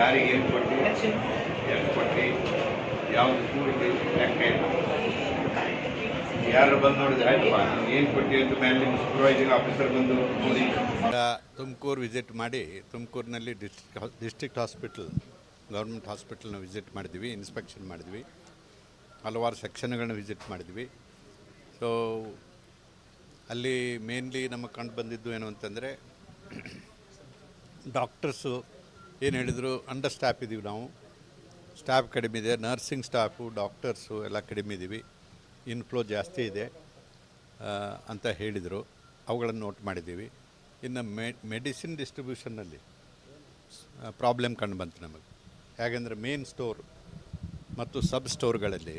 ಯಾರಿಗೆ ಏನು ಕೊಟ್ಟು ಏನು ಕೊಟ್ಟಿ ಯಾವ್ದು ಕೂಡಿದೆ ಯಾರು ಬಂದು ನೋಡಿದ್ರೆ ಆಯ್ತಪ್ಪ ಏನು ಕೊಟ್ಟಿ ಅಂತ ಮ್ಯಾನೇಜಿಂಗ್ ಸೂಪರ್ವೈಸಿಂಗ್ ಆಫೀಸರ್ ಬಂದು ನೋಡಿ. ತುಮಕೂರು ವಿಸಿಟ್ ಮಾಡಿ, ತುಮಕೂರಿನಲ್ಲಿ ಡಿಸ್ಟಿಕ್ ಡಿಸ್ಟಿಕ್ ಹಾಸ್ಪಿಟಲ್ ಗೌರ್ಮೆಂಟ್ ಹಾಸ್ಪಿಟಲ್ನ ವಿಸಿಟ್ ಮಾಡಿದ್ವಿ ಇನ್ಸ್ಪೆಕ್ಷನ್ ಮಾಡಿದ್ವಿ. ಹಲವಾರು ಸೆಕ್ಷನ್ಗಳನ್ನ ವಿಸಿಟ್ ಮಾಡಿದ್ವಿ. ಸೊ ಅಲ್ಲಿ ಮೇನ್ಲಿ ನಮಗೆ ಕಂಡು ಬಂದಿದ್ದು ಏನು ಅಂತಂದರೆ ಡಾಕ್ಟರ್ಸು ಏನು ಹೇಳಿದರು ಅಂಡರ್ ಸ್ಟಾಫ್ ಇದ್ದೀವಿ ನಾವು. ಸ್ಟಾಫ್ ಕಡಿಮೆ ಇದೆ ನರ್ಸಿಂಗ್ ಸ್ಟಾಫು ಡಾಕ್ಟರ್ಸು ಎಲ್ಲ ಕಡಿಮೆ ಇದ್ದೀವಿ ಇನ್ಫ್ಲೋ ಜಾಸ್ತಿ ಇದೆ ಅಂತ ಹೇಳಿದರು. ಅವುಗಳನ್ನು ನೋಟ್ ಮಾಡಿದ್ದೀವಿ. ಇನ್ನು ಮೆ ಮೆಡಿಸಿನ್ ಡಿಸ್ಟ್ರಿಬ್ಯೂಷನ್ನಲ್ಲಿ ಪ್ರಾಬ್ಲಮ್ ಕಂಡು ಬಂತು ನಮಗೆ. ಹೇಗೆಂದರೆ ಮೇನ್ ಸ್ಟೋರ್ ಮತ್ತು ಸಬ್ ಸ್ಟೋರ್ಗಳಲ್ಲಿ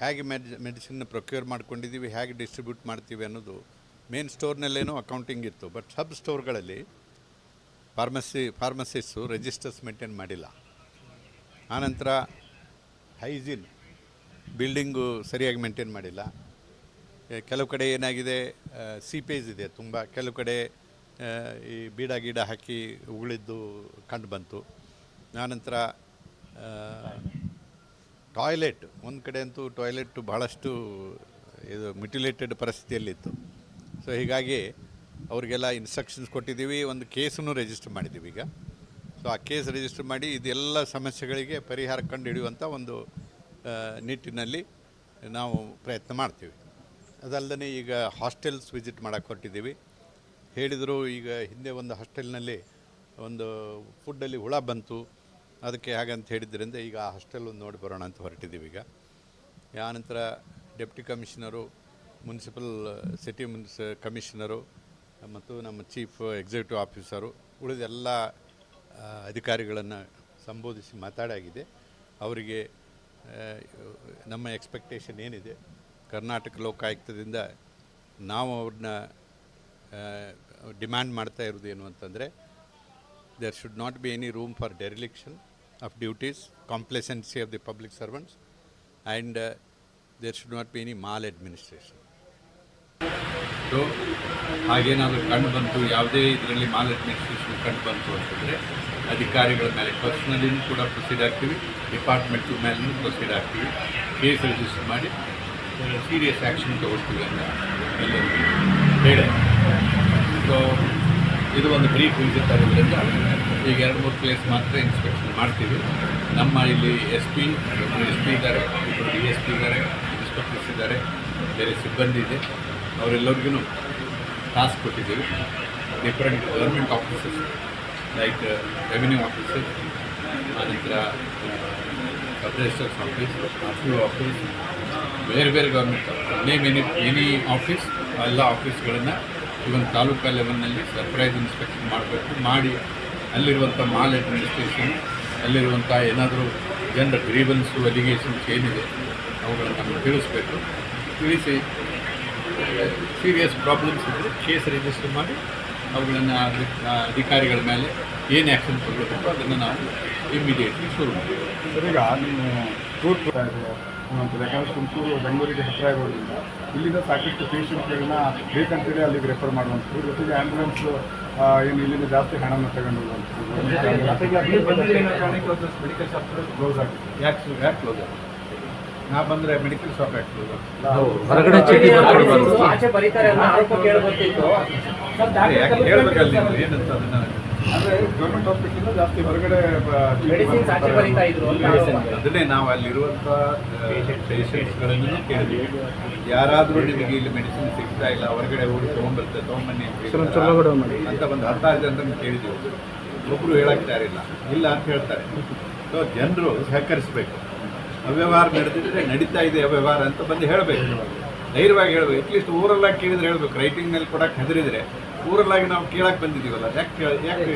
ಹೇಗೆ ಮೆಡ್ ಮೆಡಿಸಿನ್ ಪ್ರೊಕ್ಯೂರ್ ಮಾಡ್ಕೊಂಡಿದ್ದೀವಿ, ಹೇಗೆ ಡಿಸ್ಟ್ರಿಬ್ಯೂಟ್ ಮಾಡ್ತೀವಿ ಅನ್ನೋದು ಮೇನ್ ಸ್ಟೋರ್ನಲ್ಲೇನೋ ಅಕೌಂಟಿಂಗ್ ಇತ್ತು. ಬಟ್ ಸಬ್ ಸ್ಟೋರ್ಗಳಲ್ಲಿ ಫಾರ್ಮಸಿ ಫಾರ್ಮಸಿಸ್ಟು ರಿಜಿಸ್ಟರ್ಸ್ ಮೇಂಟೈನ್ ಮಾಡಿಲ್ಲ. ಆನಂತರ ಹೈಜೀನ್ ಬಿಲ್ಡಿಂಗು ಸರಿಯಾಗಿ ಮೇಂಟೈನ್ ಮಾಡಿಲ್ಲ. ಕೆಲವು ಕಡೆ ಏನಾಗಿದೆ ಸೀಪೇಜ್ ಇದೆ ತುಂಬ. ಕೆಲವು ಕಡೆ ಈ ಬೀಡ ಗೀಡ ಹಾಕಿ ಉಗುಳಿದ್ದು ಕಂಡು ಬಂತು. ಆನಂತರ ಟಾಯ್ಲೆಟ್, ಒಂದು ಕಡೆ ಅಂತೂ ಟಾಯ್ಲೆಟ್ ಭಾಳಷ್ಟು ಇದು ಮಿಟಿಲೇಟೆಡ್ ಪರಿಸ್ಥಿತಿಯಲ್ಲಿತ್ತು. ಸೊ ಹೀಗಾಗಿ ಅವರಿಗೆಲ್ಲ ಇನ್ಸ್ಟ್ರಕ್ಷನ್ಸ್ ಕೊಟ್ಟಿದ್ದೀವಿ, ಒಂದು ಕೇಸನ್ನು ರಿಜಿಸ್ಟರ್ ಮಾಡಿದ್ದೀವಿ ಈಗ. ಸೊ ಆ ಕೇಸ್ ರಿಜಿಸ್ಟರ್ ಮಾಡಿ ಇದೆಲ್ಲ ಸಮಸ್ಯೆಗಳಿಗೆ ಪರಿಹಾರ ಕಂಡು ಹಿಡಿಯುವಂಥ ಒಂದು ನಿಟ್ಟಿನಲ್ಲಿ ನಾವು ಪ್ರಯತ್ನ ಮಾಡ್ತೀವಿ. ಅದಲ್ಲದೆ ಈಗ ಹಾಸ್ಟೆಲ್ಸ್ ವಿಸಿಟ್ ಮಾಡೋಕ್ಕೆ ಹೊರಟಿದ್ದೀವಿ. ಹೇಳಿದರು ಈಗ ಹಿಂದೆ ಒಂದು ಹಾಸ್ಟೆಲ್ನಲ್ಲಿ ಒಂದು ಫುಡ್ಡಲ್ಲಿ ಹುಳ ಬಂತು. ಅದಕ್ಕೆ ಹಾಗಂತ ಹೇಳಿದ್ರಿಂದ ಈಗ ಆ ಹಾಸ್ಟೆಲ್ ಒಂದು ನೋಡಿ ಬರೋಣ ಅಂತ ಹೊರಟಿದ್ದೀವಿ ಈಗ. ಆನಂತರ ಡೆಪ್ಟಿ ಕಮಿಷನರು ಮುನ್ಸಿಪಲ್ ಸಿಟಿ ಮುನ್ಸ್ ಕಮಿಷನರು ಮತ್ತು ನಮ್ಮ ಚೀಫ್ ಎಕ್ಸಿಕ್ಯೂಟಿವ್ ಆಫೀಸರು ಉಳಿದ ಎಲ್ಲ ಅಧಿಕಾರಿಗಳನ್ನು ಸಂಬೋಧಿಸಿ ಮಾತಾಡಾಗಿದೆ. ಅವರಿಗೆ ನಮ್ಮ ಎಕ್ಸ್ಪೆಕ್ಟೇಷನ್ ಏನಿದೆ? ಕರ್ನಾಟಕ ಲೋಕಾಯುಕ್ತದಿಂದ ನಾವು ಅವ್ರನ್ನ ಡಿಮ್ಯಾಂಡ್ ಮಾಡ್ತಾ ಇರೋದು ಏನು ಅಂತಂದರೆ there should not be any room for dereliction. Of duties, complacency of the public servants, and uh, there should not be any maladministration. ಹಾಗೇನಾದರೂ ಕಂಡು ಬಂತು ಯಾವುದೇ ಇದರಲ್ಲಿ ಮಾಲ್ ಅಡ್ಮಿನಿಸ್ಟ್ರೇಷನ್ ಕಂಡು ಬಂತು ಅಂತಂದರೆ ಅಧಿಕಾರಿಗಳ ಮೇಲೆ ಪರ್ಸ್ನಲಿನೂ ಕೂಡ ಪ್ರೊಸೀಡ್ ಆಗ್ತೀವಿ ಡಿಪಾರ್ಟ್ಮೆಂಟ್ ಮೇಲೂ ಪ್ರೊಸೀಡ್ ಆಗ್ತೀವಿ ಕೇಸ್ ರಿಜಿಸ್ಟರ್ ಮಾಡಿ ಸೀರಿಯಸ್ ಆ್ಯಕ್ಷನ್ ತಗೊಳ್ತೀವಿ ಅಂತ ಎಲ್ಲರಿಗೂ ಹೇಳಿ ಸೊ ಇದು ಒಂದು ಬ್ರೀಫ್ ವಿಸಿಟ್ ಆಗಿರೋದ್ರಿಂದ ಈಗ ಎರಡು, ಮೂರು ಪ್ಲೇಸ್ ಮಾತ್ರ ಇನ್ಸ್ಪೆಕ್ಷನ್ ಮಾಡ್ತೀವಿ. ನಮ್ಮ ಇಲ್ಲಿ ಎಸ್ ಪಿ ಒಬ್ಬರು ಎಸ್ ಪಿ ಇದ್ದಾರೆ, ಇಬ್ಬರು ಡಿ ಎಸ್ ಪಿ ಇದ್ದಾರೆ ಇನ್ಸ್ಪೆಕ್ಟರ್ಸ್ ಇದ್ದಾರೆ, ಬೇರೆ ಸಿಬ್ಬಂದಿ ಇದೆ. ಅವರೆಲ್ಲರಿಗೂ ಟಾಸ್ಕ್ ಕೊಟ್ಟಿದ್ದೀವಿ. Different government offices like revenue offices ಆನಂತರ sub registers office or office ಬೇರೆ ಬೇರೆ government name any any office ಎಲ್ಲ ಆಫೀಸ್ಗಳನ್ನು ಇವನ್ ತಾಲೂಕಾ ಲೆವೆಲ್ನಲ್ಲಿ ಸರ್ಪ್ರೈಸ್ ಇನ್ಸ್ಪೆಕ್ಷನ್ ಮಾಡಬೇಕು. ಮಾಡಿ ಅಲ್ಲಿರುವಂಥ ಮಾಲ್ ಅಡ್ಮಿನಿಸ್ಟ್ರೇಷನ್ ಅಲ್ಲಿರುವಂಥ ಏನಾದರೂ ಜನರ ಗ್ರೀವೆನ್ಸು ಅಲಿಗೇಷನ್ಸ್ ಏನಿದೆ, ಅವುಗಳನ್ನು ನಮಗೆ ತಿಳಿಸ್ಬೇಕು. ತಿಳಿಸಿ ಸೀರಿಯಸ್ ಪ್ರಾಬ್ಲಮ್ಸ್ ಇದ್ದರೆ ಕೇಸ್ ರಿಜಿಸ್ಟರ್ ಮಾಡಿ ಅವುಗಳನ್ನು ಅಧಿಕಾರಿಗಳ ಮೇಲೆ ಏನು ಆ್ಯಕ್ಷನ್ ತಗೊಳ್ಬೇಕು ಅದನ್ನು ನಾವು ಇಮಿಡಿಯೇಟ್ಲಿ ಶುರು ಮಾಡ್ತೀವಿ. ಸರ್, ಈಗ ನೀವು ಟೂರ್ ಯಾಕಂದರೆ ತುಮಕೂರು ಬೆಂಗಳೂರಿಗೆ ಹತ್ತಿರ ಇರೋದ್ರಿಂದ ಇಲ್ಲಿಂದ ಸಾಕಷ್ಟು ಪೇಷಂಟ್ಗಳನ್ನ ಬೇಕಂತೇಳಿ ಅಲ್ಲಿಗೆ ರೆಫರ್ ಮಾಡುವಂಥದ್ದು. ಜೊತೆಗೆ ಆ್ಯಂಬುಲೆನ್ಸ್ ಏನು ಇಲ್ಲಿಂದ ಜಾಸ್ತಿ ಹಣವನ್ನು ತಗೊಂಡು ಮೆಡಿಕಲ್ ಶಾಪ್ ಕ್ಲೋಸ್ ಆಗಿದೆ. ಯಾಕೆ ಯಾಕೆ ಕ್ಲೋಸ್ ಆಗುತ್ತೆ ನಾ ಬಂದರೆ ಮೆಡಿಕಲ್ ಶಾಪ್ ಯಾಕೆ ಕ್ಲೋಸ್ ಹೊರಗಡೆ ಚೀಟಿ ಆಚೆ ಬರೀತಾರೆ ಅನ್ನೋ ಆರೋಪ ಯಾಕೆ ಹೇಳ್ಬೇಕಲ್ಲ ಏನಂತ ಅದನ್ನು ಅಂದರೆ ಗೌರ್ಮೆಂಟ್ ಹಾಸ್ಪಿಟಲಿಂದ ಜಾಸ್ತಿ ಹೊರಗಡೆ ಅದನ್ನೇ ನಾವು ಅಲ್ಲಿರುವಂಥ ಪೇಷಂಟ್ಸ್ಗಳನ್ನು ಕೇಳಿದ್ವಿ ಯಾರಾದರೂ ನಿಮಗೆ ಇಲ್ಲಿ ಮೆಡಿಸಿನ್ ಸಿಗ್ತಾ ಇಲ್ಲ ಹೊರಗಡೆ ಹೋಗಿ ತೊಗೊಂಬರ್ತೇವೆ ತೊಗೊಂಬನ್ನಿ ಅಂತ ಒಂದು ಹತ್ತಾರು ಜನರನ್ನು ಕೇಳಿದ್ವಿ ಒಬ್ಬರು ಹೇಳಕ್ಕೆ ತಯಾರಿಲ್ಲ. ಇಲ್ಲ ಅಂತ ಹೇಳ್ತಾರೆ. ಸೊ ಜನರು ಸಹಕರಿಸಬೇಕು. ಅವ್ಯವಹಾರ ನಡೆದಿದ್ರೆ ನಡೀತಾ ಇದೆ ಅವ್ಯವಹಾರ ಅಂತ ಬಂದು ಹೇಳಬೇಕು. ಧೈರ್ಯವಾಗಿ ಹೇಳಬೇಕು. ಅಟ್ಲೀಸ್ಟ್ ಊರಲ್ಲಾಗಿ ಕೇಳಿದ್ರೆ ಹೇಳಬೇಕು. ರೈಟಿಂಗ್ನಲ್ಲಿ ಕೊಡಕ್ಕೆ ಹೆದರಿದ್ರೆ ಊರಲ್ಲಾಗಿ ನಾವು ಕೇಳಕ್ಕೆ ಬಂದಿದ್ದೀವಲ್ಲ? ಯಾಕೆ ಕೇಳ ಯಾಕೆ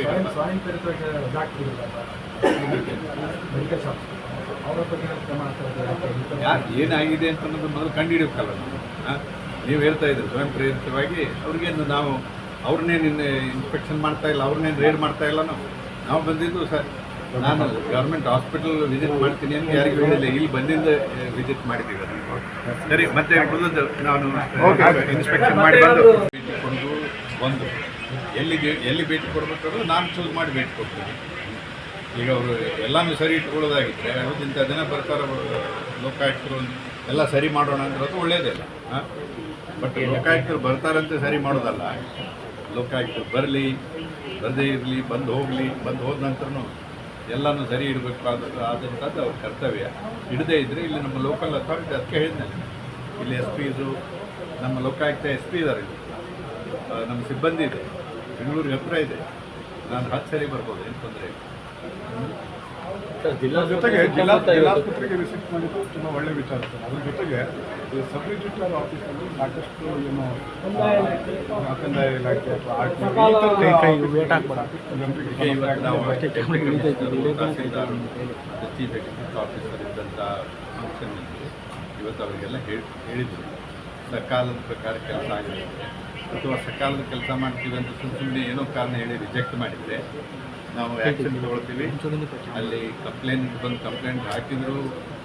ಯಾರು ಏನಾಗಿದೆ ಅಂತ ಅನ್ನೋದು ಮೊದಲು ಕಂಡುಹಿಡಿಯಬೇಕಲ್ಲ ನಾವು? ನೀವು ಹೇಳ್ತಾ ಇದ್ರಿ ಸ್ವಯಂ ಪ್ರೇರಿತವಾಗಿ ಅವ್ರಿಗೇನು ನಾವು ಅವ್ರನ್ನೇನು ಇನ್ಸ್ಪೆಕ್ಷನ್ ಮಾಡ್ತಾ ಇಲ್ಲ ಅವ್ರನ್ನೇನು ರೇಡ್ ಮಾಡ್ತಾ ಇಲ್ಲ ನಾವು? ನಾವು ಬಂದಿದ್ದು ಸರ್ ನಾನು ಗೌರ್ಮೆಂಟ್ ಹಾಸ್ಪಿಟಲ್ ವಿಸಿಟ್ ಮಾಡ್ತೀನಿ ಅಂತ ಯಾರಿಗೂ ಹೇಳಿಲ್ಲ. ಇಲ್ಲಿ ಬಂದಿಂದ ವಿಸಿಟ್ ಮಾಡಿದ್ದೀವಿ. ಸರಿ ಮತ್ತೆ ಉಳಿದದ್ದು ನಾನು ಇನ್ಸ್ಪೆಕ್ಷನ್ ಮಾಡಿ ಬಂದು ಕೊಡೋದು ಒಂದು ಎಲ್ಲಿ ಎಲ್ಲಿ ಭೇಟಿ ಕೊಡಬೇಕಾದ್ರೂ ನಾನು ಚೂಸ್ ಮಾಡಿ ಭೇಟಿ ಕೊಡ್ತೀನಿ. ಈಗ ಅವರು ಎಲ್ಲನೂ ಸರಿ ಇಟ್ಕೊಳ್ಳೋದಾಗಿದ್ದರೆ ಇಂಥ ದಿನ ಬರ್ತಾರೆ ಲೋಕಾಯುಕ್ತರು ಎಲ್ಲ ಸರಿ ಮಾಡೋಣ ಅಂದ್ರದ್ದು ಒಳ್ಳೇದೇ ಇಲ್ಲ ಹಾಂ ಬಟ್ ಲೋಕಾಯುಕ್ತರು ಬರ್ತಾರಂತೆ ಸರಿ ಮಾಡೋದಲ್ಲ. ಲೋಕಾಯುಕ್ತರು ಬರಲಿ ಬರದೇ ಇರಲಿ ಬಂದು ಹೋಗಲಿ ಬಂದು ಹೋದ ನಂತರನೂ ಎಲ್ಲನೂ ಸರಿ ಇಡಬೇಕು ಆದ ಆದಂಥದ್ದು ಅವ್ರ ಕರ್ತವ್ಯ. ಇಡದೇ ಇದ್ದರೆ ಇಲ್ಲಿ ನಮ್ಮ ಲೋಕಲ್ ಅಥಾರಿಟಿ ಅದಕ್ಕೆ ಹೇಳಿದ್ನಲ್ಲ. ಇಲ್ಲಿ ಎಸ್ ಪಿದು ನಮ್ಮ ಲೋಕಾಯುಕ್ತ ಎಸ್ ಪಿ ಇದ್ದಾರೆ ನಮ್ಮ ಸಿಬ್ಬಂದಿ ಇದೆ. ಬೆಂಗಳೂರಿಗೆ ಹತ್ತಿರ ಇದೆ. ನಾನು ಹತ್ತು ಸರಿ ಬರ್ಬೋದು, ಏನು ತೊಂದರೆ ಇಲ್ಲ. ಜೊತೆಗೆ ಜಿಲ್ಲಾ ಜಿಲ್ಲಾಸ್ಪತ್ರೆಗೆ ವಿಸಿಟ್ ಮಾಡಿದ್ದು ತುಂಬ ಒಳ್ಳೆ ವಿಚಾರ ಸರ್. ಅದ್ರ ಜೊತೆಗೆ ಈ ಸಬ್ ರಿಜಿಸ್ಟ್ರಾರ್ ಆಫೀಸಲ್ಲಿ ಸಾಕಷ್ಟು ಏನು ಕಂದಾಯ ಇಲಾಖೆ. ಅಥವಾ ಆರ್ ಆಫೀಸರ್ ಇದ್ದಂಥ ಫಂಕ್ಷನ್ನಲ್ಲಿ ಇವತ್ತು ಅವರಿಗೆಲ್ಲ ಹೇಳಿ ಹೇಳಿದ್ರು. ಸಕಾಲದ ಪ್ರಕಾರ ಕೆಲಸ ಆಗಿದೆ ಅಥವಾ ಸಕಾಲದ ಕೆಲಸ ಮಾಡ್ತೀವಿ ಅಂತ ಸುಮ್ಮನೆ ಸುಮ್ಮನೆ ಏನೋ ಕಾರಣ ಹೇಳಿ ರಿಜೆಕ್ಟ್ ಮಾಡಿದರೆ ನಾವು ಆ್ಯಕ್ಷನ್ ತಗೊಳ್ತೀವಿ. ಅಲ್ಲಿ ಕಂಪ್ಲೇಂಟ್ ಬಂದು ಕಂಪ್ಲೇಂಟ್ ಹಾಕಿದ್ರು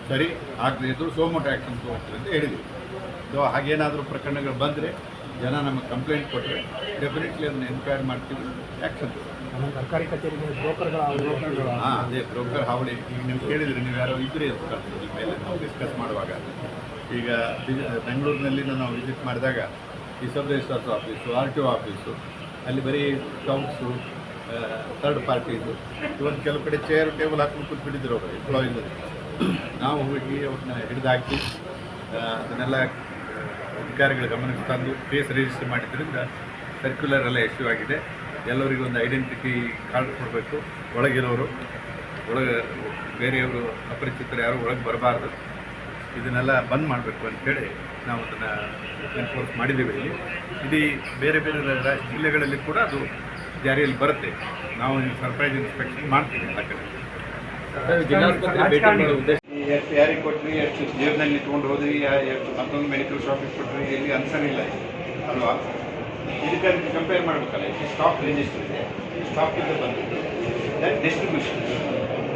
ಸರಿ ಆಗದೇ ಇದ್ರು ಸೋಮೋಟ ಆ್ಯಕ್ಷನ್ ತಗೋತೀವಿ ಅಂತ ಹೇಳಿದ್ವಿ. ಸೊ ಹಾಗೇನಾದರೂ ಪ್ರಕರಣಗಳು ಬಂದರೆ ಜನ ನಮಗೆ ಕಂಪ್ಲೇಂಟ್ ಕೊಟ್ಟರೆ ಡೆಫಿನೆಟ್ಲಿ ಅದನ್ನು ಎನ್ಕ್ವೈರ್ ಮಾಡ್ತೀವಿ ಆ್ಯಕ್ಷನ್ ಸರ್ಕಾರಿ ಕಚೇರಿಗೆ ಬ್ರೋಕರ್ಗಳ ಹಾಂ ಅದೇ ಬ್ರೋಕರ್ ಹಾವಳಿ. ಈಗ ನೀವು ಕೇಳಿದ್ರೆ ನೀವು ಯಾರೋ ಇದ್ರಿ ಅಂತ ಮೇಲೆ ನಾವು ಡಿಸ್ಕಸ್ ಮಾಡುವಾಗ. ಈಗ ಬೆಂಗಳೂರಿನಲ್ಲಿ ನಾವು ವಿಸಿಟ್ ಮಾಡಿದಾಗ ಈ sub registrars office R T O office ಅಲ್ಲಿ ಬರೀ ಸ್ಕೌಟ್ಸು ಥರ್ಡ್ ಇದು. ಇವತ್ತು ಕೆಲವು ಕಡೆ ಚೇರ್ ಟೇಬಲ್ ಹಾಕೊಂಡು ಕೂತ್ಬಿಟ್ಟಿದ್ರು ಅವರು ಎಂಪ್ಲಾಯೀಸ್ ನಾವು ಹೋಗಿ ಅವ್ರನ್ನ ಹಿಡಿದಾಕಿ ಅದನ್ನೆಲ್ಲ ಅಧಿಕಾರಿಗಳ ಗಮನಕ್ಕೆ ತಂದು ಕೇಸ್ ರಿಜಿಸ್ಟರ್ ಮಾಡಿದ್ರಿಂದ ಸರ್ಕ್ಯುಲರ್ ಎಲ್ಲ ಇಶ್ಯೂ ಆಗಿದೆ. ಎಲ್ಲರಿಗೂ ಒಂದು ಐಡೆಂಟಿಟಿ ಕಾರ್ಡ್ ಕೊಡಬೇಕು. ಒಳಗಿರೋರು, ಒಳಗೆ, ಬೇರೆಯವರು ಅಪರಿಚಿತರು ಯಾರು ಒಳಗೆ ಬರಬಾರ್ದು. ಇದನ್ನೆಲ್ಲ ಬಂದ್ ಮಾಡಬೇಕು ಅಂತೇಳಿ ನಾವು ಅದನ್ನು ಎನ್ಫೋರ್ಸ್ ಮಾಡಿದ್ದೀವಿ ಇಲ್ಲಿ. ಇಡೀ ಬೇರೆ ಬೇರೆ ಜಿಲ್ಲೆಗಳಲ್ಲಿ ಕೂಡ ಅದು ಜಾರಿಯಲ್ಲಿ ಬರುತ್ತೆ. ನಾವು ಸರ್ಪ್ರೈಸ್ ಇನ್ಸ್ಪೆಕ್ಷನ್ ಮಾಡ್ತೀವಿ ಎಲ್ಲ ಕಡೆ ಎಷ್ಟು ಯಾರಿಗೆ ಕೊಟ್ರಿ ಎಷ್ಟು ಜೇಬ್ನಲ್ಲಿ ಇಟ್ಕೊಂಡು ಹೋದ್ರಿ ಯಾ- ಎಷ್ಟು ಮತ್ತೊಂದು ಮೆಡಿಕಲ್ ಶಾಪಿಗೆ ಕೊಟ್ರಿ ಎಲ್ಲಿ ಅನ್ಸರಿಲ್ಲ ಅಲ್ವಾ? ಇದಕ್ಕೆ ಕಂಪೇರ್ ಮಾಡಬೇಕಲ್ಲ ಇದು ಸ್ಟಾಕ್ ರಿಜಿಸ್ಟರ್ ಇದೆ. ಸ್ಟಾಕಿಂದ ಬಂದಿದ್ದು. ದಟ್ ಡಿಸ್ಟ್ರಿಬ್ಯೂಷನ್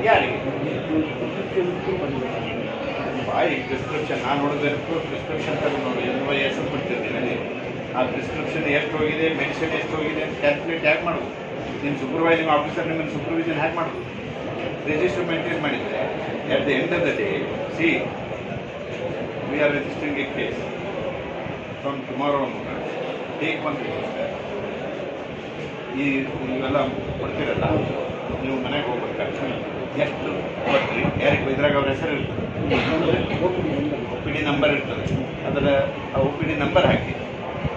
ಯಾರಿಗೆ? ಬಾಯಿ ಪ್ರಿಸ್ಕ್ರಿಪ್ಷನ್ ನಾನು ನೋಡಿದ್ರೆ ಪ್ರಿಸ್ಕ್ರಿಪ್ಷನ್ ತಗೊಂಡು ನೋಡಿ ಎನ್ ವೈ ಎಸ್ ಕೊಡ್ತಿರ್ತೀನಿ. ಆ ಪ್ರಿಸ್ಕ್ರಿಪ್ಷನ್ ಎಷ್ಟು ಹೋಗಿದೆ ಮೆಡಿಸಿನ್ ಎಷ್ಟು ಹೋಗಿದೆ ಕ್ಯಾಲ್ಕುಲೇಟ್ ಯಾಕೆ ಮಾಡೋದು ನಿಮ್ಮ ಸೂಪರ್ವೈಸಿಂಗ್ ಆಫೀಸರ್ ನಿಮ್ಮನ್ನು ಸೂಪರ್ವಿಷನ್ ಹ್ಯಾಕ್ ಮಾಡೋದು ರಿಜಿಸ್ಟರ್ ಮೇಂಟೈನ್ ಮಾಡಿದರೆ at the end of the day C V R registering a case from tomorrow take on ಈ ನೀವೆಲ್ಲ ಕೊಡ್ತೀರಲ್ಲ ನೀವು ಮನೆಗೆ ಹೋಗ್ಬೇಕಾದ್ರೆ ಎಷ್ಟು ಕೊಟ್ರಿ ಯಾರಿಗೆ ಇದ್ರಾಗ ಅವ್ರ ಹೆಸರು ಇರ್ತದೆ ಒ ಪಿ ಡಿ ನಂಬರ್ ಇರ್ತದೆ ಅದರ ಆ ಒ ಪಿ ಡಿ ನಂಬರ್ ಹಾಕಿ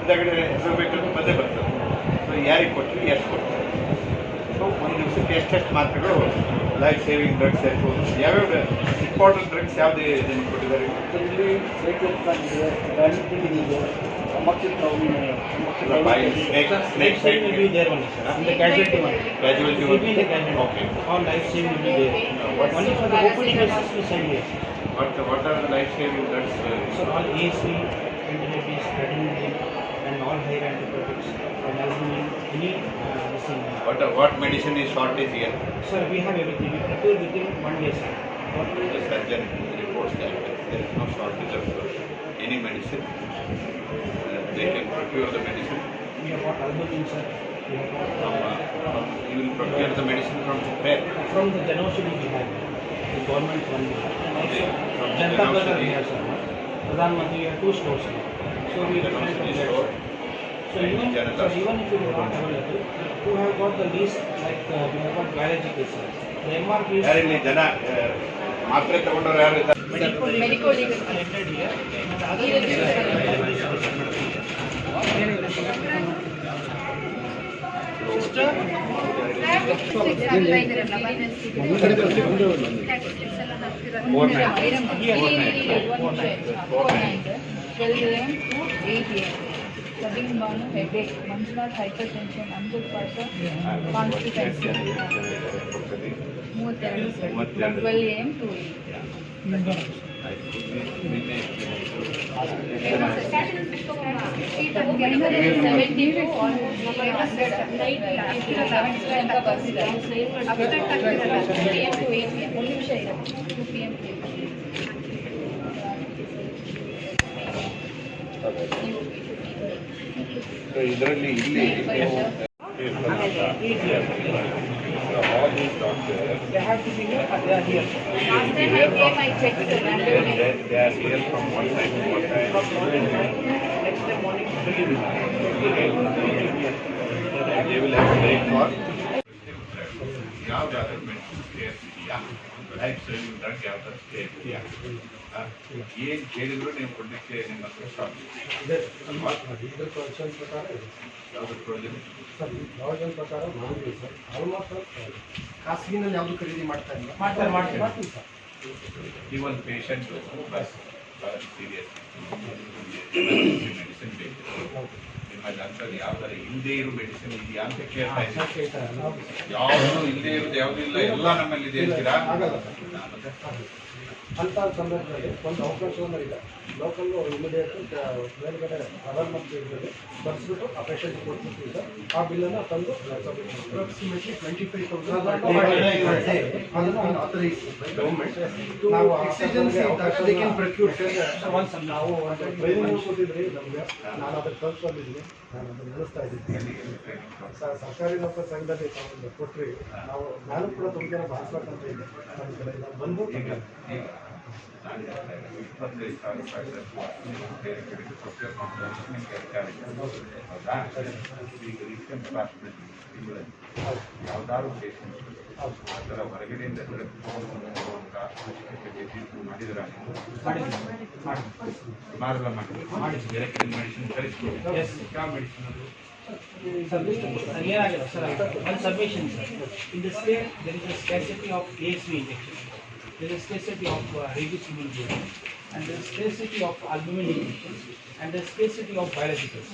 ಇದಾಗಡೆ ಹೆಸರು ಬೇಕಂದ್ರೆ ಬಂದೇ ಬರ್ತದೆ ಸೊ ಯಾರಿಗೆ ಕೊಟ್ರಿ ಎಷ್ಟು ಕೊಡ್ತಾರೆ ಸೊ ಒಂದು ದಿವಸಕ್ಕೆ ಎಷ್ಟೆಷ್ಟು ಮಾತ್ರೆಗಳು ಲೈಫ್ ಸೇವಿಂಗ್ ಡ್ರಗ್ಸ್ ಇರ್ಬೋದು ಯಾವ್ಯಾವ ಇಂಪಾರ್ಟೆಂಟ್ ಡ್ರಗ್ಸ್ ಯಾವ್ದು ನಿಮ್ಗೆ ಕೊಟ್ಟಿದ್ದಾರೆ ಬಾಯಿ snake snake side casualty one. Casualty It will be in the casualty. Okay All life saving will be there. What's- Only for the OPD basis we send here. What what are the life saving drugs So all AC, antibiotics, adrenaline, any uh. What uh, what medicine is shortage here? Sir, we have everything. We prepare within one day, sir. What the surgeon reports that there is no shortage of any medicine. Uh, they can procure the medicine. We have got all albumin, sir. We have got. From, uh, from, you will procure the medicine from where? From the Janoshi we have. The government from Bihar. Janta from we have, sir. Pradhan Mantri, two stores. So we are trying to So even, Janata. so even if it is not available, who have got the least, like uh, we have got biological sir. The MRP is ಯಾರಿಲ್ಲಿ ಜನ ಆ, ಮಾತ್ರೆ ತಗೊಂಡವ್ರು ಯಾರು ಇದ್ದಾರೆ medical entered here. And the other headache Manjunath hypertension ಅಂಬುದ್ ಪಾಠ constituency ಮೂವತ್ತೆರಡು ಮೂವತ್ತೆರಡು. Twelve A M to A ನಿನ್ನೆ ಇದರಲ್ಲಿ ಇಲ್ಲಿ ನೀವು They are here. Last time I came, I checked the randomly. They are here from one time to one ಇದರಲ್ಲಿ ಇಲ್ಲಿ ನೀವು ಯಾವ ಥರ ಕೇರ್ ಇದೆಯಾ ಲೈಫ್ ಸೇವಿಂಗ್ ಯಾವ ಥರ ಕೇರ್ ಇದೆಯಾ ಏನು ಕೇಳಿದ್ರು ನೀವು ಕೊಡಲಿಕ್ಕೆ ನಿಮ್ಮ ಹತ್ರ ಪ್ರಯೋಜನ ಪ್ರಕಾರ ಮಾಡಿದ್ವಿ ಸರ್ ಆಲ್ಮೋಸ್ಟ್ ಖಾಸಗಿನಲ್ಲಿ ಯಾವುದು ಖರೀದಿ ಮಾಡ್ತಾ ಇಲ್ಲ? ಮಾಡ್ತಾರೆ ಮಾಡ್ತಾರೆ ಮಾಡ್ತೀವಿ ಸರ್. ಈ ಒಂದು ಪೇಷಂಟ್ ಬಸ್ ಸೀರಿಯಸ್ ಮೆಡಿಸಿನ್ ಬೇಕು ನಿಮ್ಮ ಅಂಥದ್ದು ಯಾವ್ದಾರ ಇಲ್ಲದೆ ಇರೋ ಮೆಡಿಸಿನ್ ಇದೆಯಾ ಅಂತ ಕೇಳ್ತಾ ಸರ್ ಇದ್ದೀನಿ. ಯಾವುದು ಇಲ್ಲದೆ ಇರೋದು ಯಾವುದೂ ಇಲ್ಲ ಎಲ್ಲ ನಮ್ಮಲ್ಲಿ ಇದೆ ಅಂತೀರಾ ಅಂಥ ಸಂದರ್ಭದಲ್ಲಿ ಒಂದು ಅವಕಾಶವನ್ನು ಇದೆ ಲೋಕಲ್ಲು ಇಮಿಡಿಯೇಟ್ ಮೇಲ್ಗಡೆ ಪ್ರಧಾನಮಂತ್ರಿ ಇದ್ರಲ್ಲಿ ಬರ್ಸ್ಬಿಟ್ಟು ಆ ಪೇಷಂಟ್ ಕೊಡ್ತಿರ್ತೀವಿ ಸರ್. ಆ ಬಿಲ್ಲನ್ನು ತಂದು ಅಪ್ರಾಕ್ಸಿಮೇಟ್ಲಿ ಟ್ವೆಂಟಿ ಫೈವ್ ತೌಸಂಡ್ ನಾವು ಟ್ರೈನಿಂಗ್ ಕೊಟ್ಟಿದ್ರಿ ನಮಗೆ. ನಾನು ಅದಕ್ಕೆ ಕಲ್ತ್ಕೊಂಡಿದ್ದೀನಿ ನಾನು ಅದನ್ನು ನಡೆಸ್ತಾ ಇದ್ದೀನಿ. ಸರ್ಕಾರಿ ನೌಕರ ಸಂಘದಲ್ಲಿ ಕೊಟ್ಟರಿ ನಾವು ನಾನು ಕೂಡ ತುಂಬ ಭಾಗಿಸ್ಬೇಕಂತ ಇದೆ ನಮ್ಮ ಬಂದು ಈಗ ಈಗ ನಾನು ಹೇಳ್ತಾ ಇದ್ದೀನಿ, ಇಪ್ಪತ್ತೈದು ಸಾವಿರ ರೂಪಾಯಿ ಖರ್ಚು ನೀವು ಬೇರೆ ಕಡೆಗೆ procure ಮಾಡ್ಕೊಂಡು ನಿಮ್ಗೆ ಅಧಿಕಾರಿಗಳು ಹೌದಾ ಈಗ ರೀಸೆಂಟ್ ಹಾಸ್ಪಿಟಲ್ ತಿಂಗಳಲ್ಲಿ ಯಾವ್ದಾದ್ರು ಪೇಷಂಟ್ ಆ ಥರ ಹೊರಗಡೆಯಿಂದ ತೆಗೆದುಕೊಂಡು ಅವಶ್ಯಕತೆ ಬೇಕಿತ್ತು ಮಾಡಿದ್ರ ಸುಮಾರೆಲ್ಲ ಮಾಡಿ ಬೇರೆ ಕಡೆ ಮೆಡಿಸಿನ್ ಕಳಿಸ್ಕೊಡಿ ಯಾವ ಮೆಡಿಸಿನ್ ಅದು Submission, sir, ಏನಾಗಿದೆ ಸರ್ ಒಂದು submission sir in the state there is a scarcity of S V injection there is scarcity of uh, blood and there is scarcity of injections and there is scarcity of biologicals.